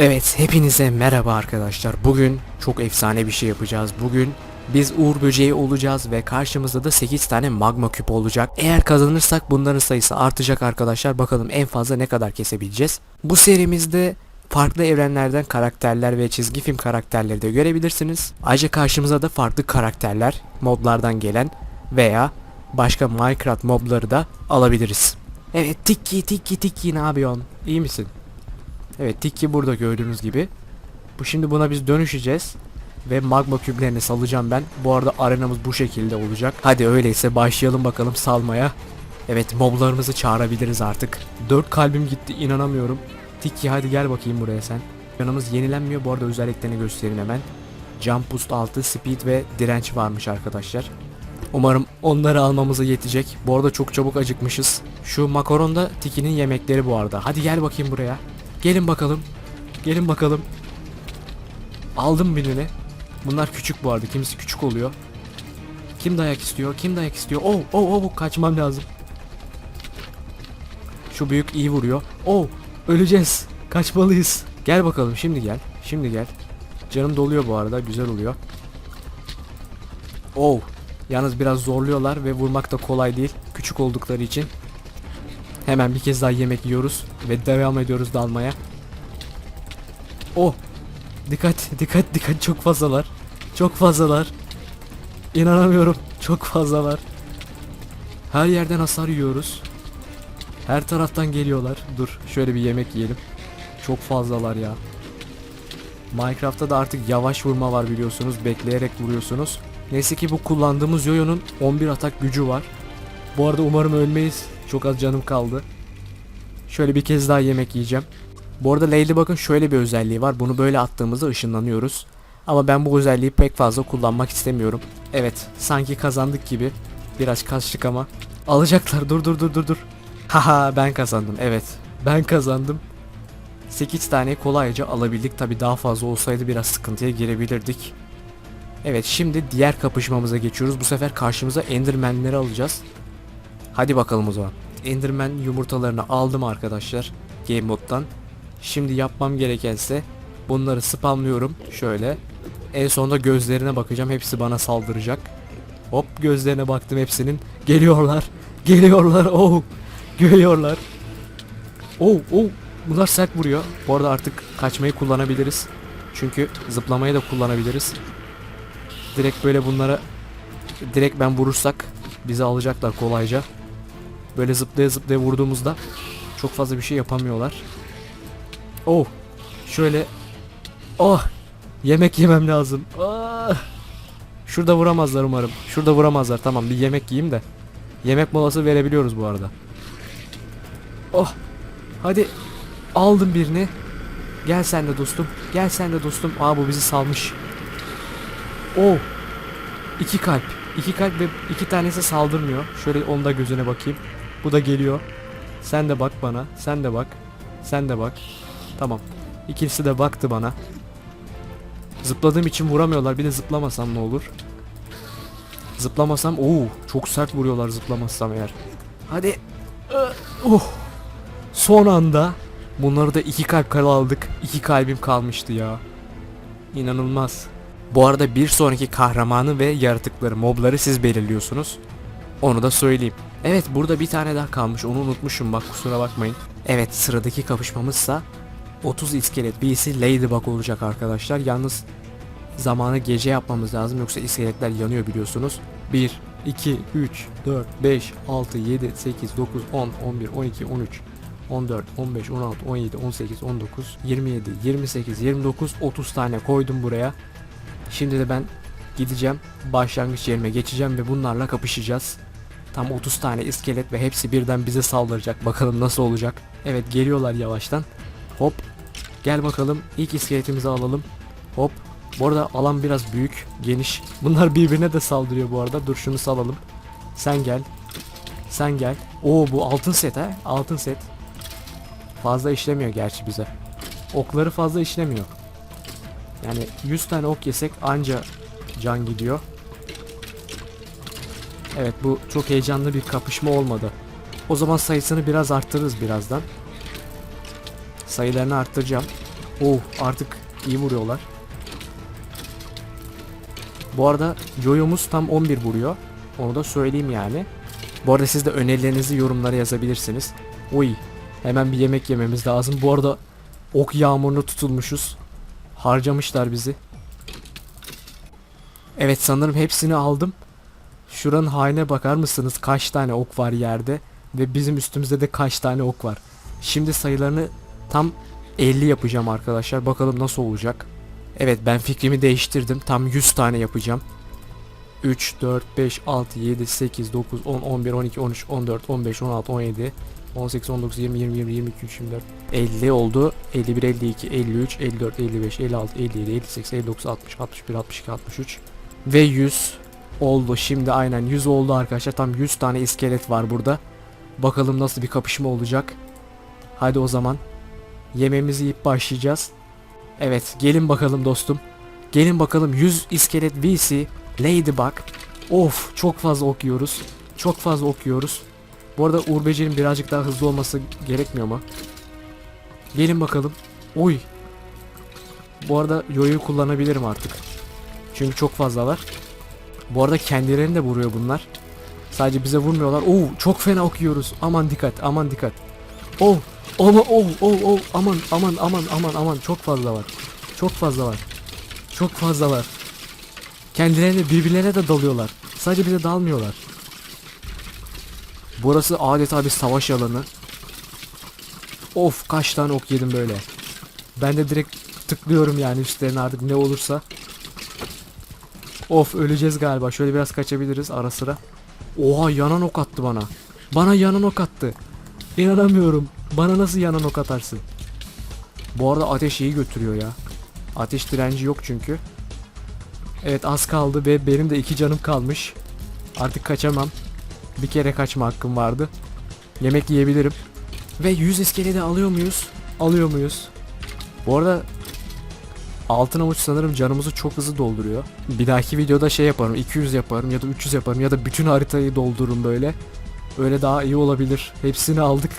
Evet hepinize merhaba arkadaşlar. Bugün çok efsane bir şey yapacağız. Bugün biz Uğur Böceği olacağız ve karşımızda da 8 tane magma küp olacak. Eğer kazanırsak bunların sayısı artacak arkadaşlar. Bakalım en fazla ne kadar kesebileceğiz. Bu serimizde farklı evrenlerden karakterler ve çizgi film karakterleri de görebilirsiniz. Ayrıca karşımıza da farklı karakterler, modlardan gelen veya başka Minecraft mobları da alabiliriz. Evet Tiki Tiki Tiki ne yapıyorsun? İyi misin? Evet Tiki burada gördüğünüz gibi. Bu şimdi buna biz dönüşeceğiz. Ve magma küplerini salacağım ben. Bu arada arenamız bu şekilde olacak. Hadi öyleyse başlayalım bakalım salmaya. Evet moblarımızı çağırabiliriz artık. 4 kalbim gitti inanamıyorum. Tiki hadi gel bakayım buraya sen. Yanımız yenilenmiyor bu arada özelliklerini göstereyim hemen. Jump boost 6, speed ve direnç varmış arkadaşlar. Umarım onları almamıza yetecek. Bu arada çok çabuk acıkmışız. Şu makaron da Tiki'nin yemekleri bu arada. Hadi gel bakayım buraya. Gelin bakalım. Gelin bakalım. Aldım birini. Bunlar küçük bu arada. Kimisi küçük oluyor. Kim dayak istiyor? Kim dayak istiyor? Oh, oh, oh, kaçmam lazım. Şu büyük iyi vuruyor. Oh, öleceğiz. Kaçmalıyız. Gel bakalım şimdi gel. Şimdi gel. Canım doluyor bu arada. Güzel oluyor. Oh. Yalnız biraz zorluyorlar ve vurmak da kolay değil. Küçük oldukları için. Hemen bir kez daha yemek yiyoruz ve devam ediyoruz dalmaya. Oh! Dikkat, dikkat, dikkat çok fazlalar. Çok fazlalar. İnanamıyorum. Çok fazlalar. Her yerden hasar yiyoruz. Her taraftan geliyorlar. Dur, şöyle bir yemek yiyelim. Çok fazlalar ya. Minecraft'ta da artık yavaş vurma var biliyorsunuz. Bekleyerek vuruyorsunuz. Neyse ki bu kullandığımız yoyonun 11 atak gücü var. Bu arada umarım ölmeyiz. Çok az canım kaldı. Şöyle bir kez daha yemek yiyeceğim. Bu arada Ladybug'ın şöyle bir özelliği var. Bunu böyle attığımızda ışınlanıyoruz. Ama ben bu özelliği pek fazla kullanmak istemiyorum. Evet, sanki kazandık gibi. Biraz kaçtık ama. Alacaklar. Dur dur dur dur dur. Haha ben kazandım. Evet. Ben kazandım. 8 tane kolayca alabildik. Tabi daha fazla olsaydı biraz sıkıntıya girebilirdik. Evet şimdi diğer kapışmamıza geçiyoruz. Bu sefer karşımıza Enderman'leri alacağız. Hadi bakalım o zaman. Enderman yumurtalarını aldım arkadaşlar. Game moddan. Şimdi yapmam gerekense bunları spamlıyorum. Şöyle. En sonunda gözlerine bakacağım. Hepsi bana saldıracak. Hop gözlerine baktım hepsinin. Geliyorlar. Geliyorlar. Oh. Geliyorlar. Oh oh. Bunlar sert vuruyor. Bu arada artık kaçmayı kullanabiliriz. Çünkü zıplamayı da kullanabiliriz. Direkt böyle bunlara direkt ben vurursak bizi alacaklar kolayca. Böyle zıplaya zıplaya vurduğumuzda çok fazla bir şey yapamıyorlar. Oh. Şöyle. Oh. Yemek yemem lazım. Ah. Şurada vuramazlar umarım. Şurada vuramazlar. Tamam bir yemek yiyeyim de. Yemek molası verebiliyoruz bu arada. Oh. Hadi. Aldım birini. Gel sen de dostum. Gel sen de dostum. Aa bu bizi salmış. Oh. İki kalp. İki kalp ve iki tanesi saldırmıyor. Şöyle onu da gözüne bakayım. Bu da geliyor. Sen de bak bana. Sen de bak. Sen de bak. Tamam. İkisi de baktı bana. Zıpladığım için vuramıyorlar. Bir de zıplamasam ne olur? Zıplamasam oo çok sert vuruyorlar zıplamasam eğer. Hadi. Oh. Son anda bunları da iki kalp aldık. İki kalbim kalmıştı ya. İnanılmaz. Bu arada bir sonraki kahramanı ve yaratıkları, mobları siz belirliyorsunuz. Onu da söyleyeyim. Evet burada bir tane daha kalmış onu unutmuşum bak kusura bakmayın. Evet sıradaki kapışmamızsa 30 iskelet birisi Ladybug olacak arkadaşlar. Yalnız zamanı gece yapmamız lazım yoksa iskeletler yanıyor biliyorsunuz. 1, 2, 3, 4, 5, 6, 7, 8, 9, 10, 11, 12, 13, 14, 15, 16, 17, 18, 19, 27, 28, 29, 30 tane koydum buraya. Şimdi de ben gideceğim başlangıç yerime geçeceğim ve bunlarla kapışacağız. Tam 30 tane iskelet ve hepsi birden bize saldıracak. Bakalım nasıl olacak. Evet geliyorlar yavaştan. Hop. Gel bakalım. İlk iskeletimizi alalım. Hop. Bu arada alan biraz büyük, geniş. Bunlar birbirine de saldırıyor bu arada. Dur şunu salalım. Sen gel. Sen gel. Oo bu altın set ha. Altın set. Fazla işlemiyor gerçi bize. Okları fazla işlemiyor. Yani 100 tane ok yesek anca can gidiyor. Evet bu çok heyecanlı bir kapışma olmadı. O zaman sayısını biraz arttırırız birazdan. Sayılarını arttıracağım. Oh artık iyi vuruyorlar. Bu arada Joyo'muz tam 11 vuruyor. Onu da söyleyeyim yani. Bu arada siz de önerilerinizi yorumlara yazabilirsiniz. Oy hemen bir yemek yememiz lazım. Bu arada ok yağmuruna tutulmuşuz. Harcamışlar bizi. Evet sanırım hepsini aldım. Şuranın haline bakar mısınız? Kaç tane ok var yerde ve bizim üstümüzde de kaç tane ok var. Şimdi sayılarını tam 50 yapacağım arkadaşlar. Bakalım nasıl olacak. Evet ben fikrimi değiştirdim. Tam 100 tane yapacağım. 3, 4, 5, 6, 7, 8, 9, 10, 11, 12, 13, 14, 15, 16, 17, 18, 19, 20, 20, 20, 22, 23, 24, 50 oldu. 51, 52, 53, 54, 55, 56, 57, 58, 59, 60, 61, 62, 63 ve 100 oldu. Şimdi aynen 100 oldu arkadaşlar. Tam 100 tane iskelet var burada. Bakalım nasıl bir kapışma olacak. Hadi o zaman yemeğimizi yiyip başlayacağız. Evet gelin bakalım dostum. Gelin bakalım 100 iskelet VC Ladybug. Of çok fazla okuyoruz. Çok fazla okuyoruz. Bu arada Uğur Beceri'nin birazcık daha hızlı olması gerekmiyor mu? Gelin bakalım. Oy. Bu arada yoyu kullanabilirim artık. Çünkü çok fazla var. Bu arada kendilerini de vuruyor bunlar. Sadece bize vurmuyorlar. Oo çok fena okuyoruz. Aman dikkat aman dikkat. Oh ama oh oh oh aman aman aman aman aman çok fazla var. Çok fazla var. Çok fazla var. Kendilerine birbirlerine de dalıyorlar. Sadece bize dalmıyorlar. Burası adeta bir savaş alanı. Of kaç tane ok yedim böyle. Ben de direkt tıklıyorum yani üstlerine artık ne olursa. Of öleceğiz galiba. Şöyle biraz kaçabiliriz ara sıra. Oha yanan ok attı bana. Bana yanan ok attı. İnanamıyorum. Bana nasıl yanan ok atarsın? Bu arada ateş iyi götürüyor ya. Ateş direnci yok çünkü. Evet az kaldı ve benim de iki canım kalmış. Artık kaçamam. Bir kere kaçma hakkım vardı. Yemek yiyebilirim. Ve 100 iskelede alıyor muyuz? Alıyor muyuz? Bu arada Altın avuç sanırım canımızı çok hızlı dolduruyor. Bir dahaki videoda şey yaparım 200 yaparım ya da 300 yaparım ya da bütün haritayı doldururum böyle. Öyle daha iyi olabilir. Hepsini aldık.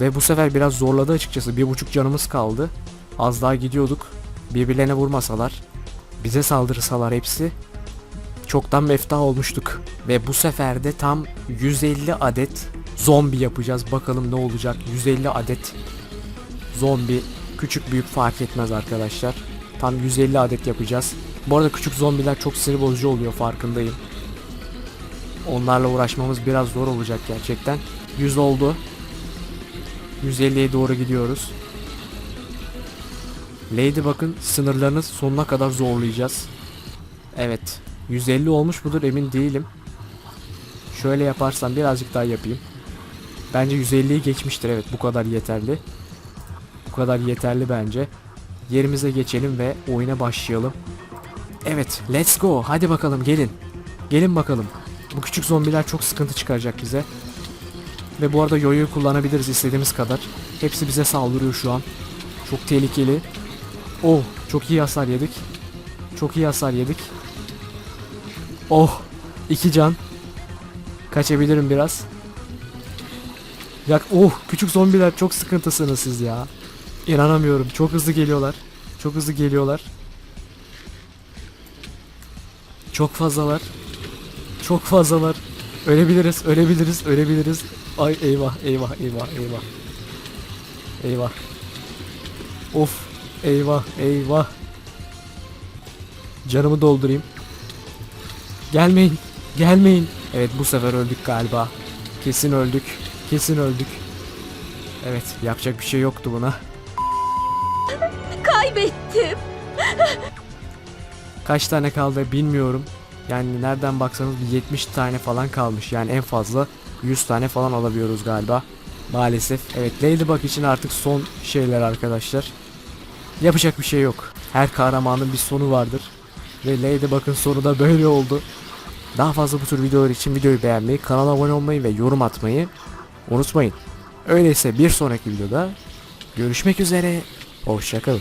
Ve bu sefer biraz zorladı açıkçası. Bir buçuk canımız kaldı. Az daha gidiyorduk. Birbirlerine vurmasalar. Bize saldırsalar hepsi. Çoktan meftah olmuştuk. Ve bu sefer de tam 150 adet zombi yapacağız. Bakalım ne olacak. 150 adet zombi Küçük büyük fark etmez arkadaşlar. Tam 150 adet yapacağız. Bu arada küçük zombiler çok sinir bozucu oluyor farkındayım. Onlarla uğraşmamız biraz zor olacak gerçekten. 100 oldu. 150'ye doğru gidiyoruz. Lady bakın sınırlarını sonuna kadar zorlayacağız. Evet. 150 olmuş mudur emin değilim. Şöyle yaparsam birazcık daha yapayım. Bence 150'yi geçmiştir evet bu kadar yeterli. Bu kadar yeterli bence. Yerimize geçelim ve oyuna başlayalım. Evet, let's go. Hadi bakalım gelin. Gelin bakalım. Bu küçük zombiler çok sıkıntı çıkaracak bize. Ve bu arada yoyoyu kullanabiliriz istediğimiz kadar. Hepsi bize saldırıyor şu an. Çok tehlikeli. Oh, çok iyi hasar yedik. Çok iyi hasar yedik. Oh, iki can. Kaçabilirim biraz. Yak, oh, küçük zombiler çok sıkıntısınız siz ya. İnanamıyorum. Çok hızlı geliyorlar. Çok hızlı geliyorlar. Çok fazlalar. Çok fazlalar. Ölebiliriz, ölebiliriz, ölebiliriz. Ay eyvah, eyvah, eyvah, eyvah. Eyvah. Of, eyvah, eyvah. Canımı doldurayım. Gelmeyin, gelmeyin. Evet bu sefer öldük galiba. Kesin öldük, kesin öldük. Evet, yapacak bir şey yoktu buna. Kaybettim. Kaç tane kaldı bilmiyorum. Yani nereden baksanız bir 70 tane falan kalmış. Yani en fazla 100 tane falan alabiliyoruz galiba. Maalesef. Evet Ladybug için artık son şeyler arkadaşlar. Yapacak bir şey yok. Her kahramanın bir sonu vardır. Ve Ladybug'ın sonu da böyle oldu. Daha fazla bu tür videolar için videoyu beğenmeyi, kanala abone olmayı ve yorum atmayı unutmayın. Öyleyse bir sonraki videoda görüşmek üzere. Hoşçakalın.